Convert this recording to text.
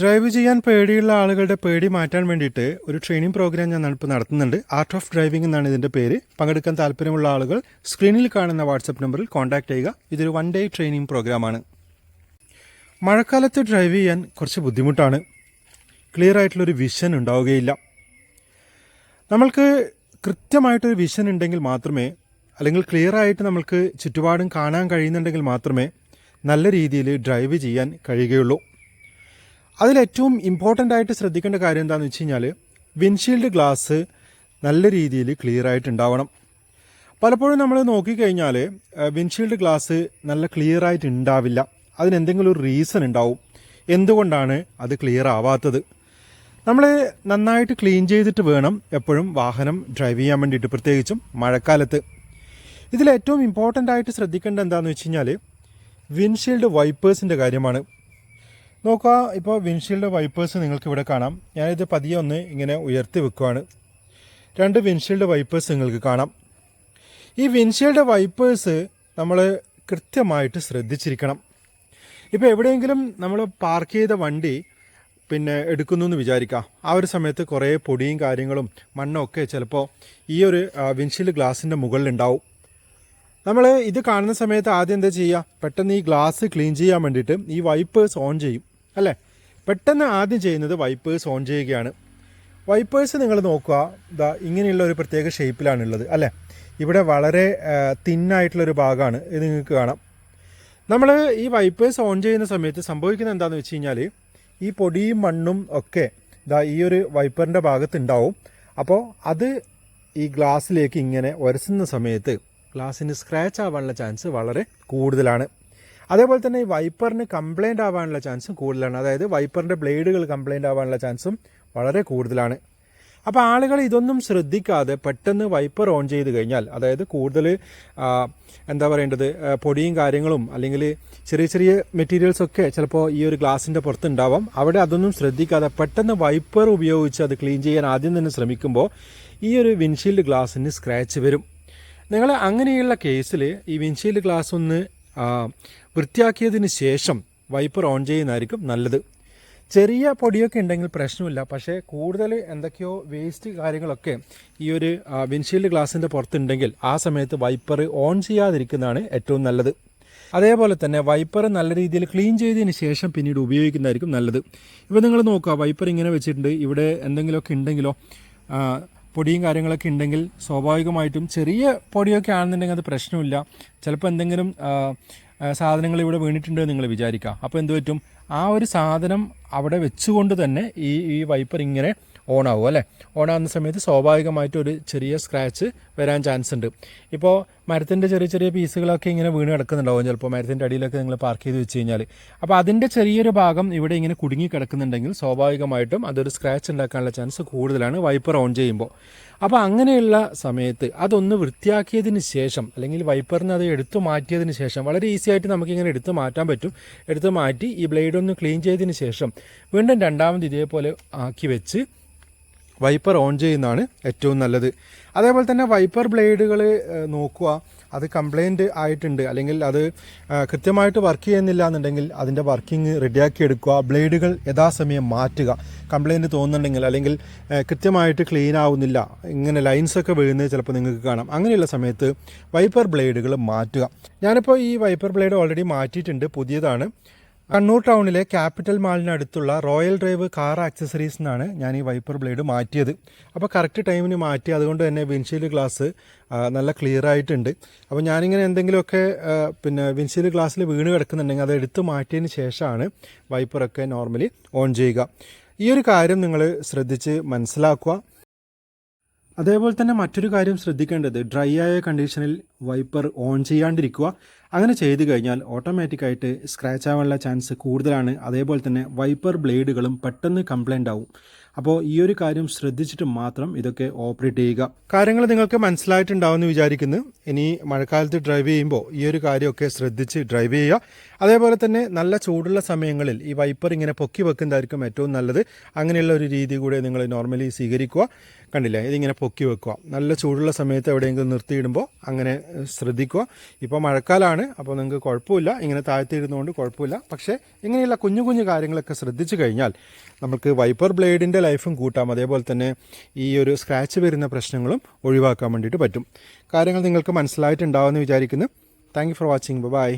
Drive ചെയ്യാൻ പേടിയുള്ള ആളുകളുടെ പേടി മാറ്റാൻ വേണ്ടിയിട്ട് ഒരു ട്രെയിനിങ് പ്രോഗ്രാം ഞാൻ ഇപ്പോൾ നടത്തുന്നുണ്ട്. ആർട്ട് ഓഫ് ഡ്രൈവിംഗ് എന്നാണ് ഇതിന്റെ പേര്. പങ്കെടുക്കാൻ താല്പര്യമുള്ള ആളുകൾ സ്ക്രീനിൽ കാണുന്ന വാട്സപ്പ് നമ്പറിൽ കോൺടാക്ട് ചെയ്യുക. ഇതൊരു വൺ ഡേ ട്രെയിനിങ് പ്രോഗ്രാമാണ് മഴക്കാലത്ത് ഡ്രൈവ് ചെയ്യാൻ കുറച്ച് ബുദ്ധിമുട്ടാണ്. ക്ലിയർ ആയിട്ടുള്ളൊരു വിഷൻ ഉണ്ടാവുകയില്ല. നമ്മൾക്ക് കൃത്യമായിട്ടൊരു വിഷൻ ഉണ്ടെങ്കിൽ മാത്രമേ അല്ലെങ്കിൽ ക്ലിയർ ആയിട്ട് നമ്മൾക്ക് ചുറ്റുപാടും കാണാൻ കഴിയുന്നുണ്ടെങ്കിൽ മാത്രമേ നല്ല രീതിയിൽ ഡ്രൈവ് ചെയ്യാൻ കഴിയുകയുള്ളൂ. അതിലേറ്റവും ഇമ്പോർട്ടന്റ് ആയിട്ട് ശ്രദ്ധിക്കേണ്ട കാര്യം എന്താണെന്ന് വെച്ച് കഴിഞ്ഞാൽ വിൻഷീൽഡ് ഗ്ലാസ് നല്ല രീതിയിൽ ക്ലിയർ ആയിട്ട് ഉണ്ടാവണം. പലപ്പോഴും നമ്മൾ നോക്കിക്കഴിഞ്ഞാൽ വിൻഷീൽഡ് ഗ്ലാസ് നല്ല ക്ലിയർ ആയിട്ട് ഉണ്ടാവില്ല. അതിനെന്തെങ്കിലും ഒരു റീസൺ ഉണ്ടാവും. എന്തുകൊണ്ടാണ് അത് ക്ലിയർ ആവാത്തത്? നമ്മൾ നന്നായിട്ട് ക്ലീൻ ചെയ്തിട്ട് വേണം എപ്പോഴും വാഹനം ഡ്രൈവ് ചെയ്യാൻ വേണ്ടിയിട്ട് പ്രത്യേകിച്ചും മഴക്കാലത്ത്. ഇതിലേറ്റവും ഇമ്പോർട്ടന്റ് ആയിട്ട് ശ്രദ്ധിക്കേണ്ട എന്താണെന്ന് വെച്ച് കഴിഞ്ഞാൽ വിൻഷീൽഡ് വൈപ്പേഴ്സിന്റെ കാര്യമാണ്. നോക്കുക ഇപ്പോൾ വിൻഷീൽഡ് വൈപ്പേഴ്സ് നിങ്ങൾക്ക് ഇവിടെ കാണാം. ഞാനിത് പതിയെ ഒന്ന് ഇങ്ങനെ ഉയർത്തി വെക്കുവാണ്. രണ്ട് വിൻഷീൽഡ് വൈപ്പേഴ്സ് നിങ്ങൾക്ക് കാണാം. ഈ വിൻഷീൽഡ് വൈപ്പേഴ്സ് നമ്മൾ കൃത്യമായിട്ട് ശ്രദ്ധിച്ചിരിക്കണം. ഇപ്പോൾ എവിടെയെങ്കിലും നമ്മൾ പാർക്ക് ചെയ്ത വണ്ടി പിന്നെ എടുക്കുന്നു എന്ന് വിചാരിക്കുക ആ ഒരു സമയത്ത് കുറേ പൊടിയും കാര്യങ്ങളും മണ്ണൊക്കെ ചിലപ്പോൾ ഈ ഒരു വിൻഷീൽഡ് ഗ്ലാസിന്റെ മുകളിലുണ്ടാവും നമ്മൾ ഇത് കാണുന്ന സമയത്ത് ആദ്യം എന്താ ചെയ്യുക? പെട്ടെന്ന് ഈ ഗ്ലാസ് ക്ലീൻ ചെയ്യാൻ വേണ്ടിയിട്ട് ഈ വൈപ്പേഴ്സ് ഓൺ ചെയ്യും. അല്ലേ? പെട്ടെന്ന് ആദ്യം ചെയ്യുന്നത് വൈപ്പേഴ്സ് ഓൺ ചെയ്യുകയാണ്. വൈപ്പേഴ്സ് നിങ്ങൾ നോക്കുക. ഇതാ ഇങ്ങനെയുള്ള ഒരു പ്രത്യേക ഷേപ്പിലാണുള്ളത് അല്ലേ? ഇവിടെ വളരെ തിന്നായിട്ടുള്ളൊരു ഭാഗമാണ്. ഇത് നിങ്ങൾക്ക് കാണാം. നമ്മൾ ഈ വൈപ്പേഴ്സ് ഓൺ ചെയ്യുന്ന സമയത്ത് സംഭവിക്കുന്നത് എന്താണെന്ന് വെച്ച് കഴിഞ്ഞാൽ ഈ പൊടിയും മണ്ണും ഒക്കെ ഇതാ ഈ ഒരു വൈപ്പറിന്റെ ഭാഗത്തുണ്ടാവും അപ്പോൾ അത് ഈ ഗ്ലാസ്സിലേക്ക് ഇങ്ങനെ ഉരസുന്ന സമയത്ത് ഗ്ലാസ്സിന് സ്ക്രാച്ച് ആവാനുള്ള ചാൻസ് വളരെ കൂടുതലാണ്. അതേപോലെ തന്നെ ഈ വൈപ്പറിന് കംപ്ലൈന്റ് ആവാനുള്ള ചാൻസും കൂടുതലാണ്. അതായത് വൈപ്പറിന്റെ ബ്ലേഡുകൾ കംപ്ലൈന്റ് ആവാനുള്ള ചാൻസും വളരെ കൂടുതലാണ്. അപ്പോൾ ആളുകൾ ഇതൊന്നും ശ്രദ്ധിക്കാതെ പെട്ടെന്ന് വൈപ്പർ ഓൺ ചെയ്ത് കഴിഞ്ഞാൽ അതായത് കൂടുതൽ എന്താ പറയേണ്ടത് പൊടിയും കാര്യങ്ങളും അല്ലെങ്കിൽ ചെറിയ ചെറിയ മെറ്റീരിയൽസൊക്കെ ചിലപ്പോൾ ഈ ഒരു ഗ്ലാസിന്റെ പുറത്തുണ്ടാവാം. അവിടെ അതൊന്നും ശ്രദ്ധിക്കാതെ പെട്ടെന്ന് വൈപ്പർ ഉപയോഗിച്ച് അത് ക്ലീൻ ചെയ്യാൻ ആദ്യം തന്നെ ശ്രമിക്കുമ്പോൾ ഈ ഒരു വിൻഷീൽഡ് ഗ്ലാസ്സിന് സ്ക്രാച്ച് വരും. നിങ്ങൾ അങ്ങനെയുള്ള കേസിൽ ഈ വിൻഷീൽഡ് ഗ്ലാസ് ഒന്ന് വൃത്തിയാക്കിയതിന് ശേഷം വൈപ്പർ ഓൺ ചെയ്യുന്നതായിരിക്കും നല്ലത്. ചെറിയ പൊടിയൊക്കെ ഉണ്ടെങ്കിൽ പ്രശ്നമില്ല. പക്ഷേ കൂടുതൽ എന്തൊക്കെയോ വേസ്റ്റ് കാര്യങ്ങളൊക്കെ ഈ ഒരു വിൻഷീൽഡ് ഗ്ലാസിന്റെ പുറത്തുണ്ടെങ്കിൽ ആ സമയത്ത് വൈപ്പർ ഓൺ ചെയ്യാതിരിക്കുന്നതാണ് ഏറ്റവും നല്ലത്. അതേപോലെ തന്നെ വൈപ്പർ നല്ല രീതിയിൽ ക്ലീൻ ചെയ്തതിന് ശേഷം പിന്നീട് ഉപയോഗിക്കുന്നതായിരിക്കും നല്ലത്. ഇപ്പോൾ നിങ്ങൾ നോക്കുക വൈപ്പർ ഇങ്ങനെ വെച്ചിട്ടുണ്ട്. ഇവിടെ എന്തെങ്കിലുമൊക്കെ ഉണ്ടെങ്കിലോ പൊടിയും കാര്യങ്ങളൊക്കെ ഉണ്ടെങ്കിൽ സ്വാഭാവികമായിട്ടും ചെറിയ പൊടിയൊക്കെ ആണെന്നുണ്ടെങ്കിൽ അത് പ്രശ്നമില്ല. ചിലപ്പോൾ എന്തെങ്കിലും സാധനങ്ങൾ ഇവിടെ വീണിട്ടുണ്ട് എന്ന് നിങ്ങൾ വിചാരിക്കുക അപ്പോൾ എന്ത് പറ്റും? ആ ഒരു സാധനം അവിടെ വെച്ചുകൊണ്ട് തന്നെ ഈ ഈ വൈപ്പർ ഇങ്ങനെ ഓൺ ആവും അല്ലേ? ഓൺ ആകുന്ന സമയത്ത് സ്വാഭാവികമായിട്ട് ഒരു ചെറിയ സ്ക്രാച്ച് വരാൻ ചാൻസ് ഉണ്ട്. ഇപ്പോൾ മരത്തിന്റെ ചെറിയ ചെറിയ പീസുകളൊക്കെ ഇങ്ങനെ വീണ് കിടക്കുന്നുണ്ടാവും. ചിലപ്പോൾ മരത്തിന്റെ അടിയിലൊക്കെ നിങ്ങൾ പാർക്ക് ചെയ്ത് വെച്ച് കഴിഞ്ഞാൽ അപ്പോൾ അതിന്റെ ചെറിയൊരു ഭാഗം ഇവിടെ ഇങ്ങനെ കുടുങ്ങി കിടക്കുന്നുണ്ടെങ്കിൽ സ്വാഭാവികമായിട്ടും അതൊരു സ്ക്രാച്ച് ഉണ്ടാക്കാനുള്ള ചാൻസ് കൂടുതലാണ്. വൈപ്പർ ഓൺ ചെയ്യുമ്പോൾ അപ്പോൾ അങ്ങനെയുള്ള സമയത്ത് അതൊന്ന് വൃത്തിയാക്കിയതിന് ശേഷം അല്ലെങ്കിൽ വൈപ്പറിന് അത് എടുത്തു മാറ്റിയതിന് ശേഷം വളരെ ഈസി ആയിട്ട് നമുക്കിങ്ങനെ എടുത്തു മാറ്റാൻ പറ്റും. എടുത്തു മാറ്റി ഈ ബ്ലേഡ് ഒന്ന് ക്ലീൻ ചെയ്തതിന് ശേഷം വീണ്ടും രണ്ടാമത് ഇതേപോലെ ആക്കി വെച്ച് വൈപ്പർ ഓൺ ചെയ്യുന്നതാണ് ഏറ്റവും നല്ലത്. അതേപോലെ തന്നെ വൈപ്പർ ബ്ലേഡുകൾ നോക്കുക. അത് കംപ്ലൈന്റ് ആയിട്ടുണ്ട്. അല്ലെങ്കിൽ അത് കൃത്യമായിട്ട് വർക്ക് ചെയ്യുന്നില്ല എന്നുണ്ടെങ്കിൽ അതിന്റെ വർക്കിംഗ് റെഡിയാക്കി എടുക്കുക. ബ്ലേഡുകൾ യഥാസമയം മാറ്റുക. കംപ്ലൈന്റ് തോന്നുന്നുണ്ടെങ്കിൽ അല്ലെങ്കിൽ കൃത്യമായിട്ട് ക്ലീൻ ആവുന്നില്ല. ഇങ്ങനെ ലൈൻസൊക്കെ വീഴുന്നത് ചിലപ്പോൾ നിങ്ങൾക്ക് കാണാം. അങ്ങനെയുള്ള സമയത്ത് വൈപ്പർ ബ്ലേഡുകൾ മാറ്റുക. ഞാനിപ്പോൾ ഈ വൈപ്പർ ബ്ലേഡ് ഓൾറെഡി മാറ്റിയിട്ടുണ്ട്. പുതിയതാണ്. കണ്ണൂർ ടൗണിലെ ക്യാപിറ്റൽ മാളിനടുത്തുള്ള റോയൽ ഡ്രൈവ് കാർ ആക്സസറീസ് എന്നാണ് ഞാൻ ഈ വൈപ്പർ ബ്ലേഡ് മാറ്റിയത്. അപ്പോൾ കറക്റ്റ് ടൈമിന് മാറ്റി. അതുകൊണ്ട് തന്നെ വിൻഷീൽ ഗ്ലാസ് നല്ല ക്ലിയർ ആയിട്ടുണ്ട്. അപ്പോൾ ഞാനിങ്ങനെ എന്തെങ്കിലുമൊക്കെ പിന്നെ വിൻഷീൽ ഗ്ലാസ്സിൽ വീണ് കിടക്കുന്നുണ്ടെങ്കിൽ അത് എടുത്ത് മാറ്റിയതിന് ശേഷമാണ് വൈപ്പറൊക്കെ നോർമലി ഓൺ ചെയ്യുക. ഈ ഒരു കാര്യം നിങ്ങൾ ശ്രദ്ധിച്ച് മനസ്സിലാക്കുക. അതേപോലെ തന്നെ മറ്റൊരു കാര്യം ശ്രദ്ധിക്കേണ്ടത് ഡ്രൈ ആയ കണ്ടീഷനിൽ വൈപ്പർ ഓൺ ചെയ്യാണ്ടിരിക്കുക. അങ്ങനെ ചെയ്തു കഴിഞ്ഞാൽ ഓട്ടോമാറ്റിക്കായിട്ട് സ്ക്രാച്ച് ആവാനുള്ള ചാൻസ് കൂടുതലാണ്. അതേപോലെ തന്നെ വൈപ്പർ ബ്ലേഡുകളും പെട്ടെന്ന് കംപ്ലൈന്റ് ആവും. അപ്പോൾ ഈ ഒരു കാര്യം ശ്രദ്ധിച്ചിട്ട് മാത്രം ഇതൊക്കെ ഓപ്പറേറ്റ് ചെയ്യുക. കാര്യങ്ങൾ നിങ്ങൾക്ക് മനസ്സിലായിട്ടുണ്ടാവും എന്ന് വിചാരിക്കുന്നു. ഇനി മഴക്കാലത്ത് ഡ്രൈവ് ചെയ്യുമ്പോൾ ഈ ഒരു കാര്യമൊക്കെ ശ്രദ്ധിച്ച് ഡ്രൈവ് ചെയ്യുക. അതേപോലെ തന്നെ നല്ല ചൂടുള്ള സമയങ്ങളിൽ ഈ വൈപ്പർ ഇങ്ങനെ പൊക്കി വെക്കുന്നതായിരിക്കും ഏറ്റവും നല്ലത്. അങ്ങനെയുള്ള ഒരു രീതി കൂടെ നിങ്ങൾ നോർമലി സ്വീകരിക്കുക. കണ്ടില്ലേ? ഇതിങ്ങനെ പൊക്കി വെക്കുക. നല്ല ചൂടുള്ള സമയത്ത് എവിടെയെങ്കിലും നിർത്തിയിടുമ്പോൾ അങ്ങനെ ശ്രദ്ധിക്കുക. ഇപ്പോൾ മഴക്കാലമാണ് അപ്പോൾ നിങ്ങൾക്ക് കുഴപ്പമില്ല. ഇങ്ങനെ താഴ്ത്തിയിടുന്നതുകൊണ്ട് കുഴപ്പമില്ല. പക്ഷേ ഇങ്ങനെയുള്ള കുഞ്ഞു കുഞ്ഞു കാര്യങ്ങളൊക്കെ ശ്രദ്ധിച്ചു കഴിഞ്ഞാൽ നമുക്ക് വൈപ്പർ ബ്ലേഡിന്റെ ലൈഫും കൂട്ടാം. അതേപോലെ തന്നെ ഈ ഒരു സ്ക്രാച്ച് വരുന്ന പ്രശ്നങ്ങളും ഒഴിവാക്കാൻ വേണ്ടിയിട്ട് പറ്റും. കാര്യങ്ങൾ നിങ്ങൾക്ക് മനസ്സിലായിട്ടുണ്ടാവുമെന്ന് വിചാരിക്കുന്നു. Thank for watching bye